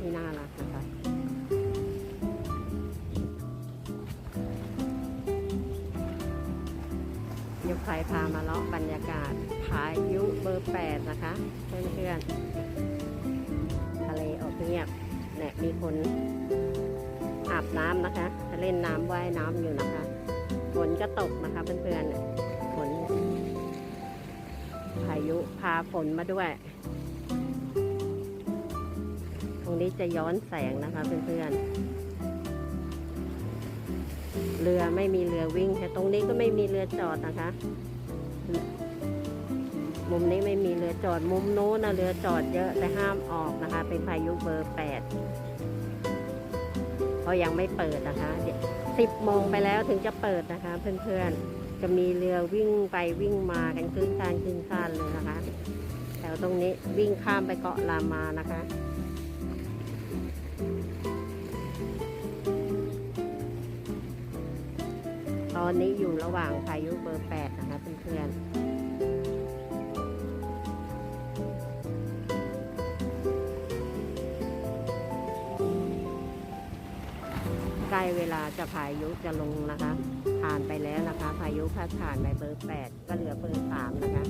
ที่น่ารักนะคะยกไฟพามาเลาะบรรยากาศพายุเบอร์แปดนะคะ เพื่อนๆ ทะเลออกเงียบเนี่ยมีคนอาบน้ำนะคะ เล่นน้ำว่ายน้ำอยู่นะคะ ฝนก็ตกนะคะเพื่อนๆ ฝนพายุพาฝนมาด้วย นี้จะย้อนแสงนะคะเพื่อนๆ เรือไม่มีเรือวิ่งค่ะตรงนี้ก็ไม่มีเรือจอดนะคะ มุมนี้ไม่มีเรือจอดมุมโน้นนะเรือจอดเยอะแต่ห้ามออกนะคะ เป็นพายุเบอร์แปดเพราะยังไม่เปิดนะคะสิบโมงไปแล้วถึงจะเปิดนะคะ เพื่อนๆ จะมีเรือวิ่งไปวิ่งมากันคลื่นคานคลื่นคานเลยนะคะแถวตรงนี้วิ่งข้ามไปเกาะลามานะคะ ตอนนี้อยู่ระหว่างพายุเบอร์แปดนะคะเพื่อนๆใกล้เวลาจะพายุจะลงนะคะ ผ่านไปแล้วนะคะ พายุพัดผ่านไปเบอร์แปดก็เหลือเบอร์สามนะคะ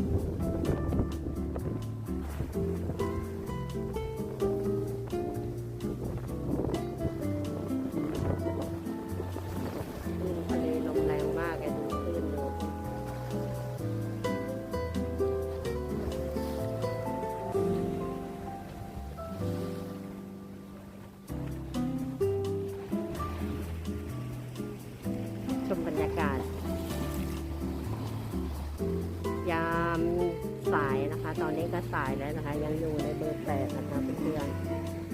ชมบรรยากาศ ยามสายนะคะ ตอนนี้ก็สายแล้วนะคะ ยังอยู่ในเบอร์แปดนะคะเพื่อน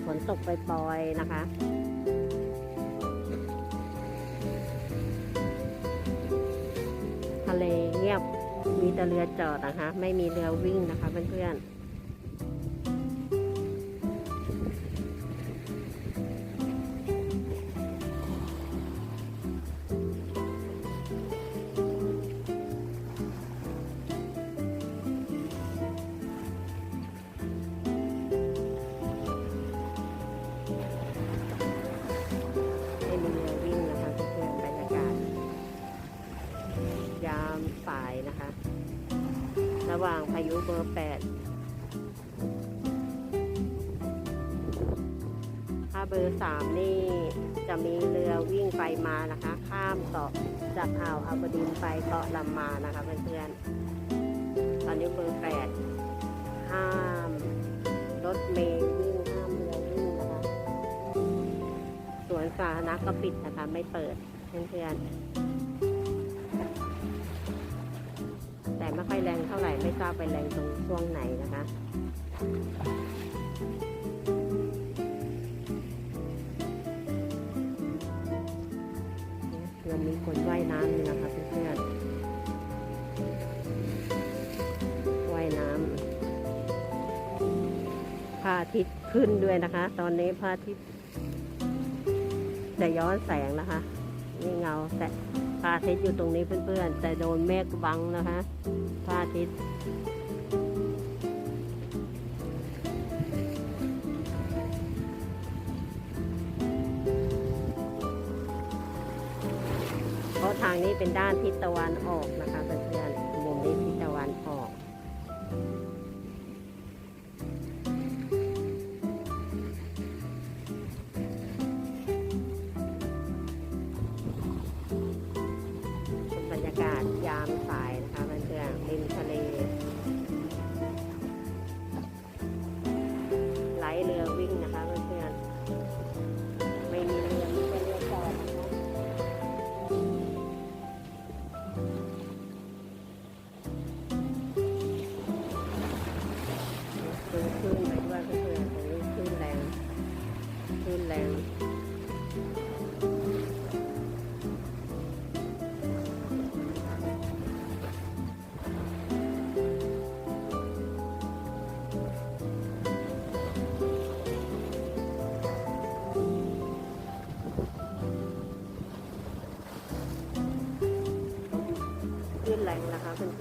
ฝนตกไปปล่อยนะคะทะเลเงียบมีแต่เรือจอดนะคะ ไม่มีเรือวิ่งนะคะเพื่อนๆ ระหว่างพายุเบอร์แปดถ้าเบอร์สามนี่จะมีเรือวิ่งไปมานะคะ ข้ามเกาะจากอ่าวอับดินไปเกาะลำมานะคะเพื่อนๆ ตอนนี้เบอร์แปดห้ามรถเมล์วิ่งห้ามเรือวิ่งนะคะสวนสาธารณะก็ปิดนะคะไม่เปิดเพื่อนๆ ไม่ค่อยแรงเท่าไหร่ไม่ทราบไปแรงตรงช่วงไหนนะคะยังมีคนว่ายน้ำอยู่นะคะเพื่อนๆว่ายน้ำพระอาทิตย์ขึ้นด้วยนะคะ ตอนนี้พระอาทิตย์จะย้อนแสงนะคะนี่เงาแต่ พระอาทิตย์อยู่ตรงนี้เพื่อนๆ แต่โดนเมฆบังนะคะพระอาทิตย์เพราะทางนี้เป็นด้านทิศตะวันออกนะคะเพื่อน คลื่นแรงนะคะเพื่อน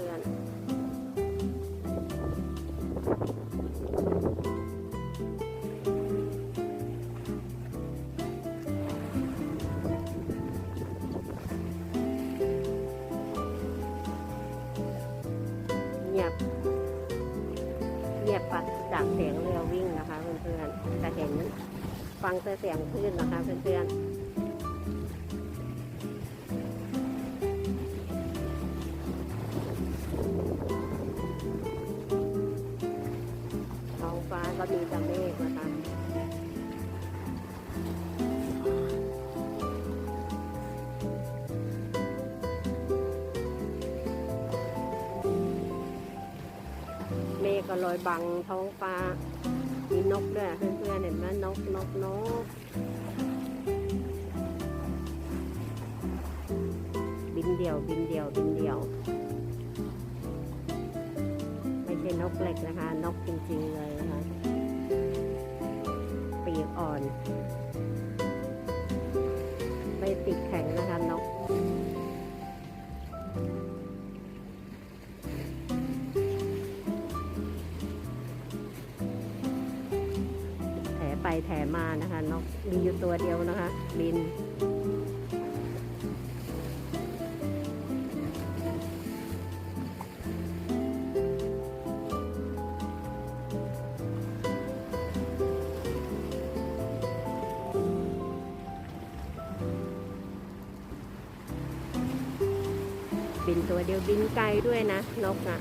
ฟังแต่เสียงคลื่นนะคะเพื่อนๆท้องฟ้าก็มีแต่เมฆนะคะเมฆก็ลอยบังท้องฟ้า มีนกด้วยเพื่อนๆเห็นไหมนกนกนกบินเดี่ยวบินเดี่ยวบินเดี่ยว ไม่ใช่นกเล็กนะคะ นกจริงๆเลยนะคะปีกอ่อน ไม่ติดแข็งนะคะนก แถไปแถมานะคะนกมีอยู่ตัวเดียวนะคะ บิน บินตัวเดียวบินไกลด้วยนะ นกอะ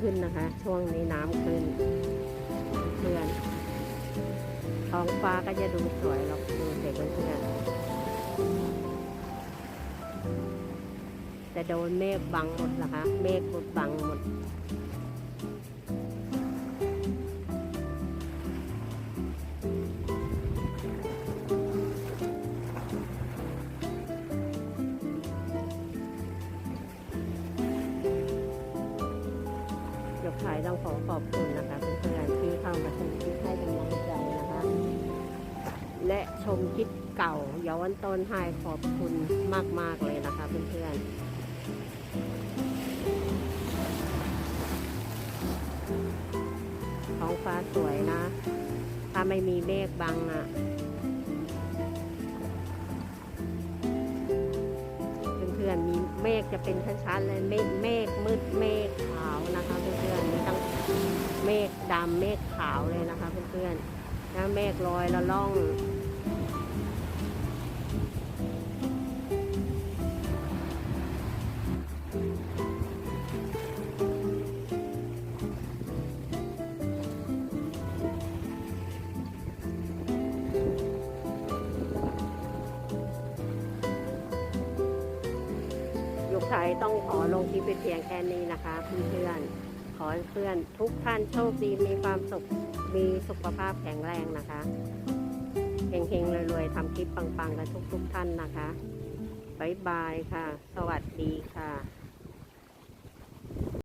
ขึ้นนะคะ ช่วงนี้น้ำขึ้นเพื่อนท้องฟ้าก็จะดูสวยเราดูเด็กเพื่อนจะโดนเมฆบังหมดนะคะ เมฆบดบังหมด ลิปเก่าย้อนต้นให้ขอบคุณมาก ๆ เลยนะคะเพื่อนๆท้องฟ้าสวยนะ ถ้าไม่มีเมฆบังอะ เพื่อนๆ มีเมฆจะเป็นชั้นๆเลย เมฆเมฆมืดเมฆขาวนะคะเพื่อนๆ มีทั้งเมฆดำเมฆขาวเลยนะคะเพื่อนๆนะเมฆลอยละล่อง ต้องขอลงคลิปไปเพียงแค่นี้นะคะเพื่อนๆขอเพื่อนทุกท่านโชคดีมีความสุขมีสุขภาพแข็งแรงนะคะเฮงๆรวยๆทำคลิปปังๆ กันทุกๆท่านนะคะ บ๊ายบายค่ะ สวัสดีค่ะ